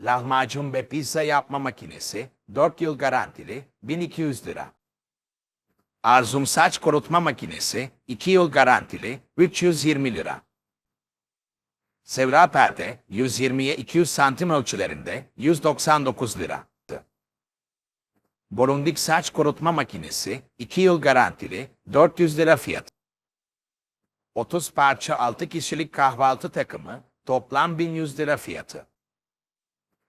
Lahmacun ve pizza yapma makinesi 4 yıl garantili 1200 lira. Arzum saç kurutma makinesi 2 yıl garantili 320 lira. Sevra perde 120'ye 200 santim ölçülerinde 199 lira. Borundik saç kurutma makinesi 2 yıl garantili 400 lira fiyat. 30 parça 6 kişilik kahvaltı takımı toplam 1100 lira fiyatı.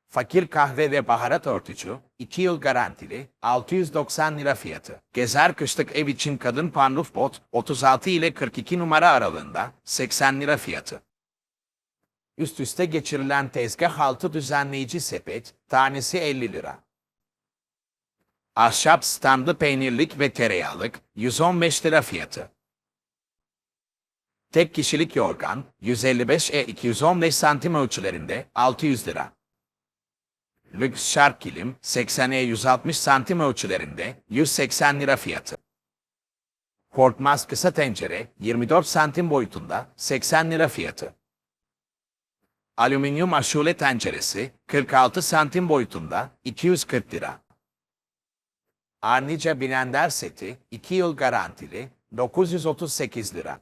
Fakir kahve ve baharat örtücü 2 yıl garantili 690 lira fiyatı. Gezer kışlık ev için kadın panruf bot 36 ile 42 numara aralığında 80 lira fiyatı. Üst üste geçirilen tezgah altı düzenleyici sepet tanesi 50 lira. Ahşap standlı peynirlik ve tereyağlık 115 lira fiyatı. Tek kişilik yorgan 155 e 215 santim ölçülerinde 600 lira. Lüks şark kilim 80 e 160 santim ölçülerinde 180 lira fiyatı. Korkmaz kısa tencere 24 santim boyutunda 80 lira fiyatı. Alüminyum aşure tenceresi 46 santim boyutunda 240 lira. Arnica blender seti 2 yıl garantili 938 lira.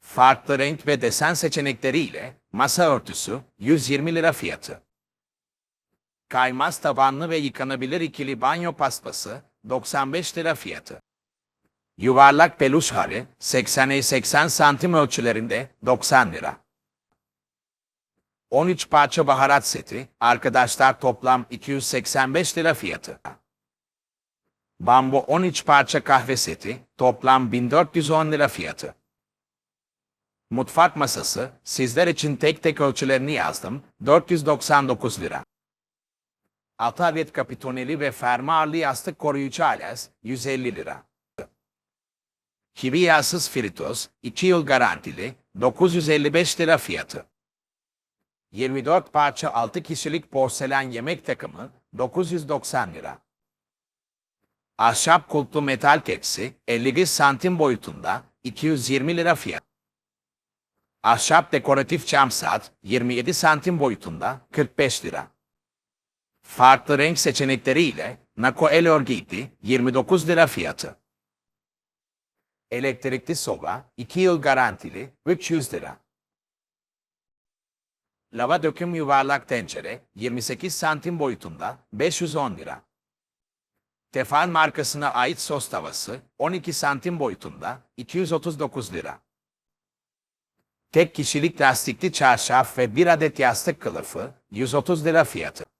Farklı renk ve desen seçenekleriyle masa örtüsü 120 lira fiyatı. Kaymaz tabanlı ve yıkanabilir ikili banyo paspası 95 lira fiyatı. Yuvarlak peluş hali 80'e 80 santim ölçülerinde 90 lira. 13 parça baharat seti arkadaşlar toplam 285 lira fiyatı. Bambu 13 parça kahve seti toplam 1410 lira fiyatı. Mutfak masası sizler için tek tek ölçülerini yazdım 499 lira. Atavet kapitoneli ve fermuarlı yastık koruyucu alas 150 lira. Kivi yağsız fritöz 2 yıl garantili 955 lira fiyatı. 24 parça 6 kişilik porselen yemek takımı 990 lira. Ahşap kulplu metal tepsi 50 santim boyutunda 220 lira fiyat. Ahşap dekoratif cam saat 27 santim boyutunda 45 lira. Farklı renk seçenekleriyle Nako el örgüydü 29 lira fiyatı. Elektrikli soba 2 yıl garantili 300 lira. Lava döküm yuvarlak tencere 28 santim boyutunda 510 lira. Tefal markasına ait sos tavası 12 santim boyutunda 239 lira. Tek kişilik lastikli çarşaf ve bir adet yastık kılıfı 130 lira fiyatı.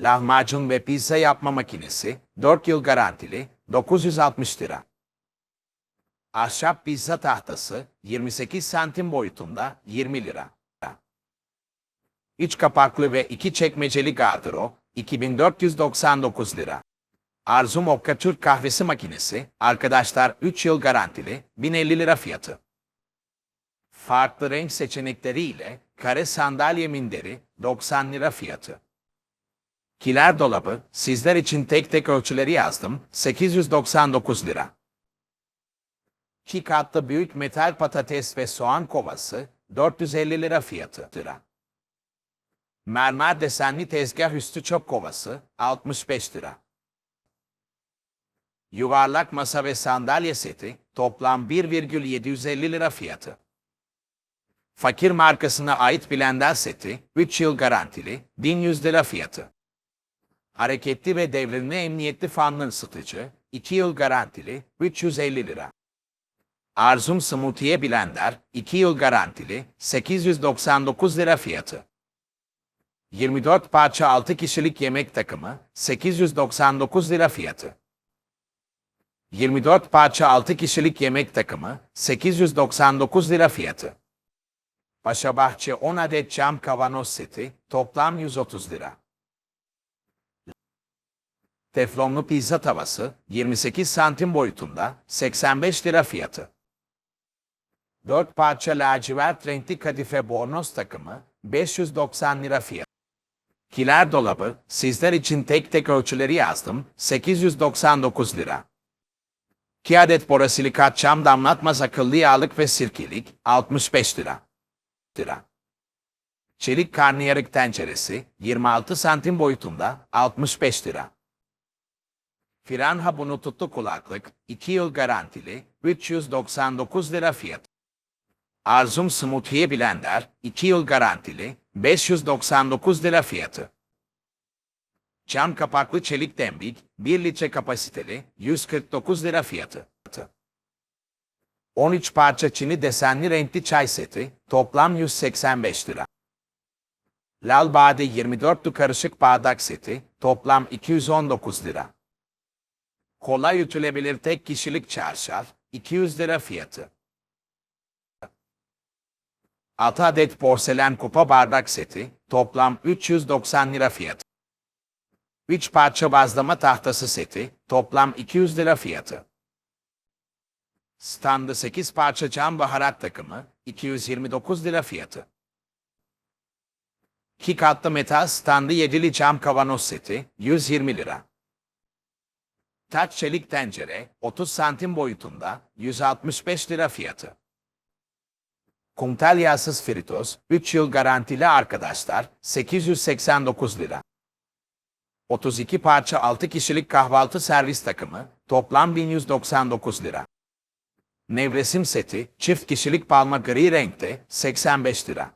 Lahmacun ve pizza yapma makinesi 4 yıl garantili 960 lira. Ahşap pizza tahtası 28 santim boyutunda 20 lira. İç kapaklı ve iki çekmeceli gardırop 2499 lira. Arzum Okka Türk kahvesi makinesi arkadaşlar 3 yıl garantili 1050 lira fiyatı. Farklı renk seçenekleriyle kare sandalye minderi 90 lira fiyatı. Kiler dolabı sizler için tek tek ölçüleri yazdım 899 lira. İki katlı büyük metal patates ve soğan kovası 450 lira fiyatı. Lira. Mermer desenli tezgah üstü çöp kovası 65 lira. Yuvarlak masa ve sandalye seti toplam 1,750 lira fiyatı. Fakir markasına ait blender seti 3 yıl garantili 1100 lira fiyatı. Hareketli ve devrimli emniyetli fanlı ısıtıcı 2 yıl garantili 350 lira. Arzum Smoothie Blender 2 yıl garantili 899 lira fiyatı. 24 parça 6 kişilik yemek takımı 899 lira fiyatı. 24 parça 6 kişilik yemek takımı 899 lira fiyatı. Paşabahçe 10 adet cam kavanoz seti toplam 130 lira. Teflonlu pizza tavası 28 santim boyutunda 85 lira fiyatı. 4 parça lacivert renkli kadife bornoz takımı 590 lira fiyatı. Kiler dolabı sizler için tek tek ölçüleri yazdım 899 lira. 2 adet borosilikat çam damlatmaz akıllı yağlık ve sirkelik 65 lira. lira. Çelik karnıyarık tenceresi 26 santim boyutunda 65 lira. Firanha Bluetooth'lu kulaklık 2 yıl garantili 399 lira fiyat. Arzum Smoothie Blender 2 yıl garantili 599 lira fiyatı. Cam kapaklı çelik dembik 1 litre kapasiteli 149 lira fiyatı. 13 parça çini desenli renkli çay seti toplam 185 lira. Lal Bade 24'lü karışık bardak seti toplam 219 lira. Kolay ütülebilir tek kişilik çarşaf 200 lira fiyatı. 6 adet porselen kupa bardak seti toplam 390 lira fiyatı. 3 parça bazlama tahtası seti toplam 200 lira fiyatı. Standı 8 parça cam baharat takımı 229 lira fiyatı. 2 katlı metal standı 7'li cam kavanoz seti 120 lira. Taç çelik tencere 30 santim boyutunda 165 lira fiyatı. Kumtel yağsız fritöz 3 yıl garantili arkadaşlar 889 lira. 32 parça 6 kişilik kahvaltı servis takımı toplam 1199 lira. Nevresim seti çift kişilik palma gri renkte 85 lira.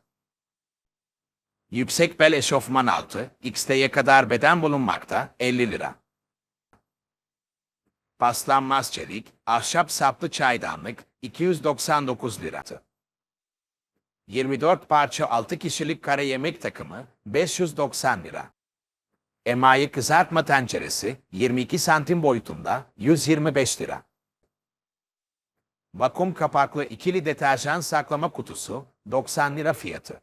Yüksek bel eşofman altı XT'ye kadar beden bulunmakta 50 lira. Paslanmaz çelik, ahşap saplı çaydanlık 299 lira. 24 parça 6 kişilik kare yemek takımı 590 lira. Emayi kızartma tenceresi 22 santim boyutunda 125 lira. Vakum kapaklı ikili deterjan saklama kutusu 90 lira fiyatı.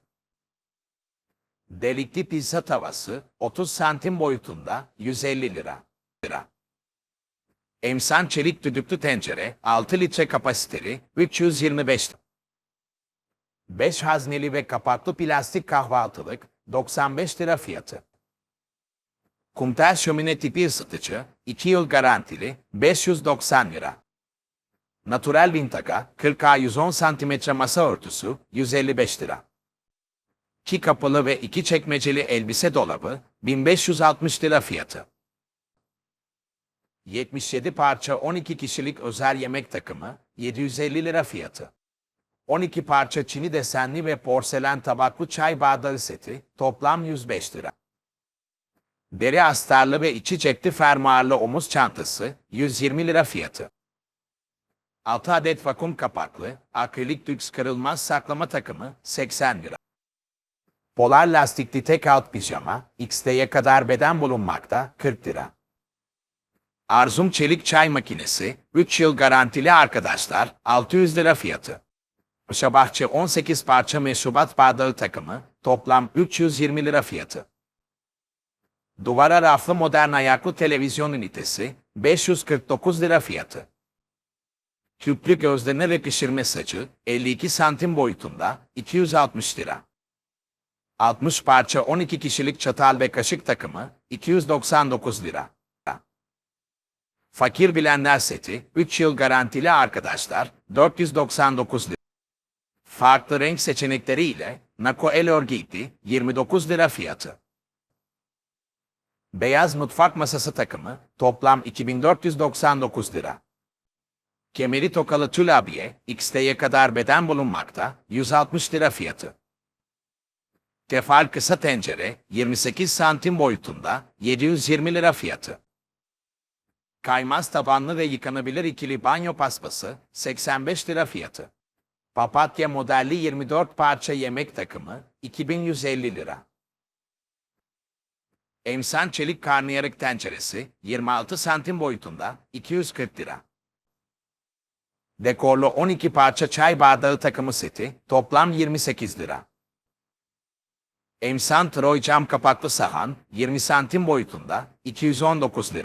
Delikli pizza tavası 30 santim boyutunda 150 lira. lira. Emsan çelik düdüklü tencere 6 litre kapasiteli 325 lira. 5 hazneli ve kapaklı plastik kahvaltılık 95 lira fiyatı. Kumtel şömine tipi ısıtıcı 2 yıl garantili 590 lira. Natural Vintaka 40A 110 cm masa örtüsü 155 lira. 2 kapılı ve 2 çekmeceli elbise dolabı 1560 lira fiyatı. 77 parça 12 kişilik özel yemek takımı 750 lira fiyatı. 12 parça çini desenli ve porselen tabaklı çay bardağı seti toplam 105 lira. Deri astarlı ve içi cepli fermuarlı omuz çantası 120 lira fiyatı. 6 adet vakum kapaklı, akrilik lüks kırılmaz saklama takımı 80 lira. Polar lastikli tek alt pijama, XT'ye kadar beden bulunmakta 40 lira. Arzum çelik çay makinesi, 3 yıl garantili arkadaşlar, 600 lira fiyatı. Paşabahçe 18 parça meşrubat bardağı takımı, toplam 320 lira fiyatı. Duvara raflı modern ayaklı televizyon ünitesi, 549 lira fiyatı. Küplü gözlerine ve pişirme saçı 52 santim boyutunda 260 lira. 60 parça 12 kişilik çatal ve kaşık takımı 299 lira. Fakir bilenler seti 3 yıl garantili arkadaşlar 499 lira. Farklı renk seçenekleriyle Nako El Örgütü 29 lira fiyatı. Beyaz mutfak masası takımı toplam 2499 lira. Kemeri tokalı tül XT'ye kadar beden bulunmakta, 160 lira fiyatı. Tefal kısa tencere, 28 santim boyutunda, 720 lira fiyatı. Kaymaz tabanlı ve yıkanabilir ikili banyo paspası, 85 lira fiyatı. Papatya modelli 24 parça yemek takımı, 2150 lira. Emsan çelik karnıyarık tenceresi, 26 santim boyutunda, 240 lira. Dekorlu 12 parça çay bardağı takımı seti toplam 28 lira. Emsan Troy cam kapaklı sahan 20 santim boyutunda 219 lira.